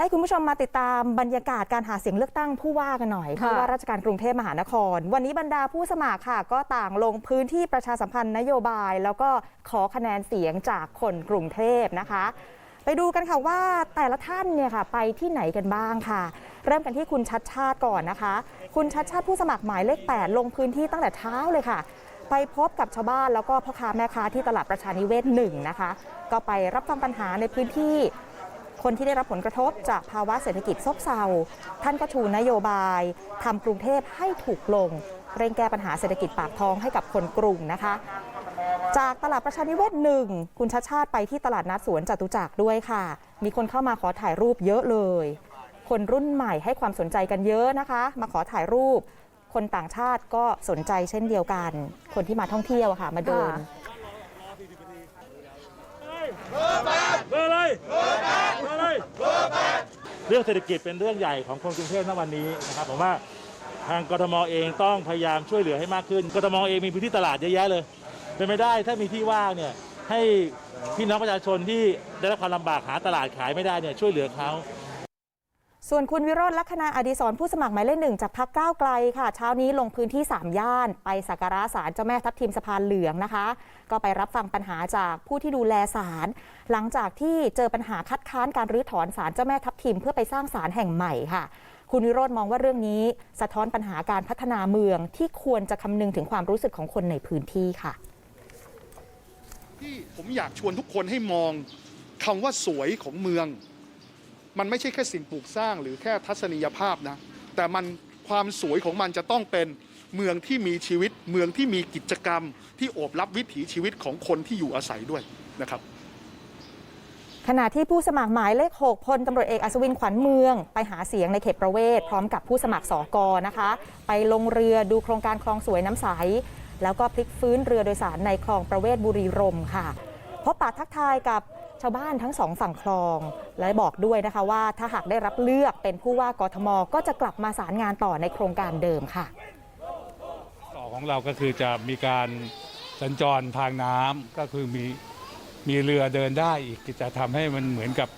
ให้คุณผู้ชมมาติดตามบรรยากาศการหาเสียงเลือกตั้งผู้ว่ากันหน่อยค่ะผู้ว่าราชการกรุงเทพมหานคร วันนี้บรรดาผู้สมัครค่ะ ก็ต่างลงพื้นที่ประชาสัมพันธ์นโยบาย แล้วก็ขอคะแนนเสียงจากคนกรุงเทพนะคะ ไปดูกันค่ะว่าแต่ละท่านเนี่ยค่ะ ไปที่ไหนกันบ้างค่ะ เริ่มกันที่คุณชัดชาติก่อนนะคะ คุณชัดชาติผู้สมัครหมายเลข 8 ลงพื้นที่ตั้งแต่เช้าเลยค่ะไปพบกับชาวบ้านแล้วก็พ่อค้าแม่ค้าที่ตลาดประชานิเวศหนึ่งนะคะ ก็ไปรับฟังปัญหาในพื้นที่ คนที่ได้รับผลกระทบจากภาวะเศรษฐกิจซบเซา ท่านก็ชูนโยบายทำกรุงเทพให้ถูกลง เร่งแก้ปัญหาเศรษฐกิจปากท้องให้กับคนกรุงนะคะ จากตลาดประชานิเวศหนึ่งคุณชาชาติไปที่ตลาดนัดสวนจตุจักรด้วยค่ะ มีคนเข้ามาขอถ่ายรูปเยอะเลย คนรุ่นใหม่ให้ความสนใจกันเยอะนะคะ มาขอถ่ายรูป คนต่างชาติก็สนใจเช่นเดียวกัน คนที่มาท่องเที่ยวค่ะมาเดินเบอร์อะไรเบอร์อะไร เรื่องเศรษฐกิจเป็นเรื่องใหญ่ของคนกรุงเทพณวันนี้นะครับผมว่าทางกทมเองต้องพยายามช่วยเหลือให้มากขึ้นกทมเองมีพื้นที่ตลาดเยอะแยะเลยเป็นไม่ได้ถ้ามีที่ว่างเนี่ยให้พี่น้องประชาชนที่ได้รับความลำบากหาตลาดขายไม่ได้เนี่ยช่วยเหลือเขา ส่วนคุณวิโรจน์ลักษณะอดีศรผู้สมัครหมายเลขหนึ่งจากพักก้าวไกลค่ะ เช้านี้ลงพื้นที่ 3 ย่าน ไปสักการะศาลเจ้าแม่ทับทิมสะพานเหลืองนะคะ ก็ไปรับฟังปัญหาจากผู้ที่ดูแลศาลหลังจากที่เจอปัญหาคัดค้านการรื้อถอนศาลเจ้าแม่ทับทิมเพื่อไปสร้างศาลแห่งใหม่ค่ะ คุณวิโรจน์มองว่าเรื่องนี้ สะท้อนปัญหาการพัฒนาเมืองที่ควรจะคำนึงถึงความรู้สึกของคนในพื้นที่ค่ะ ที่ผมอยากชวนทุกคนให้มองคำว่าสวยของเมือง มันไม่ใช่แค่สิ่งปลูกสร้างหรือแค่ทัศนียภาพนะ แต่มันความสวยของมันจะต้องเป็นเมืองที่มีชีวิต เมืองที่มีกิจกรรม ที่โอบรับวิถีชีวิตของคนที่อยู่อาศัยด้วยนะครับขณะที่ผู้สมัครหมายเลข 6 พลตำรวจเอกอัศวินขวัญเมือง ไปหาเสียงในเขตประเวศ พร้อมกับผู้สมัครสอกอนะคะ ไปลงเรือดูโครงการคลองสวยน้ำใส แล้วก็พลิกฟื้นเรือโดยสารในคลองประเวศบุรีรมค่ะ พบปะทักทายกับ ชาวบ้านทั้งสองฝั่งคลอง และบอกด้วยนะคะว่าถ้าหากได้รับเลือกเป็นผู้ว่ากทม ก็จะกลับมาสารงานต่อในโครงการเดิมค่ะ ต่อของเราก็คือจะมีการสัญจรทางน้ำก็คือมีมีเรือเดินได้อีกจะทำให้มันเหมือนกับ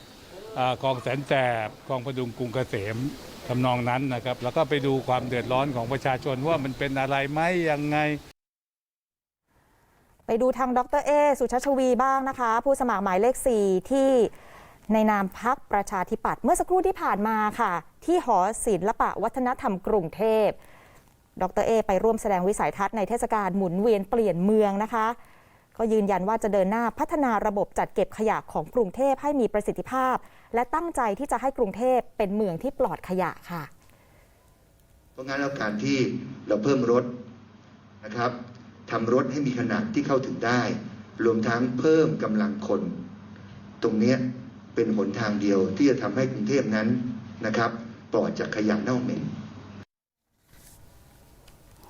อาคลองแสนแสบคลองปดุงกรุงเกษมทำนองนั้นนะครับ แล้วก็ไปดูความเดือดร้อนของประชาชนว่ามันเป็นอะไรไหมยังไงไป ดูทางดรเอสุชาชวีบ้างนะคะ ผู้สมัครหมายเลข 4 ที่ในนามพักประชาธิปัตย์เมื่อสักครู่ที่ผ่านมาค่ะ ที่หอศิลปะวัฒนธรรมกรุงเทพ ดรเอไปร่วมแสดงวิสัยทัศน์ในเทศกาลหมุนเวียนเปลี่ยนเมืองนะคะ ก็ยืนยันว่าจะเดินหน้าพัฒนาระบบจัดเก็บขยะของกรุงเทพให้มีประสิทธิภาพ และตั้งใจที่จะให้กรุงเทพเป็นเมืองที่ปลอดขยะค่ะ เพราะงั้นแล้วการที่เราเพิ่มรถนะครับ ทำรถให้มีขนาดที่เข้าถึงได้ รวมทั้งเพิ่มกำลังคน ตรงนี้เป็นหนทางเดียวที่จะทำให้กรุงเทพนั้นนะครับปลอดจากขยะเน่าเหม็น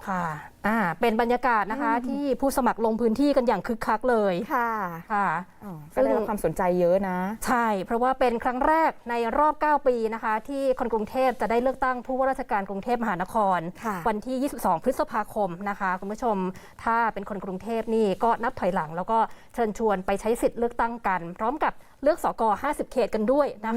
ค่ะอ่าเป็นบรรยากาศนะคะ ที่ผู้สมัครลงพื้นที่กันอย่างคึกคักเลยค่ะค่ะอ๋อก็ได้รับความสนใจเยอะนะ ใช่ เพราะว่าเป็นครั้งแรกในรอบ 9 ปีนะคะ ที่คนกรุงเทพจะได้เลือกตั้งผู้ว่าราชการกรุงเทพมหานครค่ะวันที่ 22 พฤษภาคมนะคะ คุณผู้ชม ถ้าเป็นคนกรุงเทพนี่ก็นับถอยหลัง แล้วก็เชิญชวนไปใช้สิทธิ์เลือกตั้งกัน พร้อมกับเลือกสก 50 เขตกันด้วยนะคะ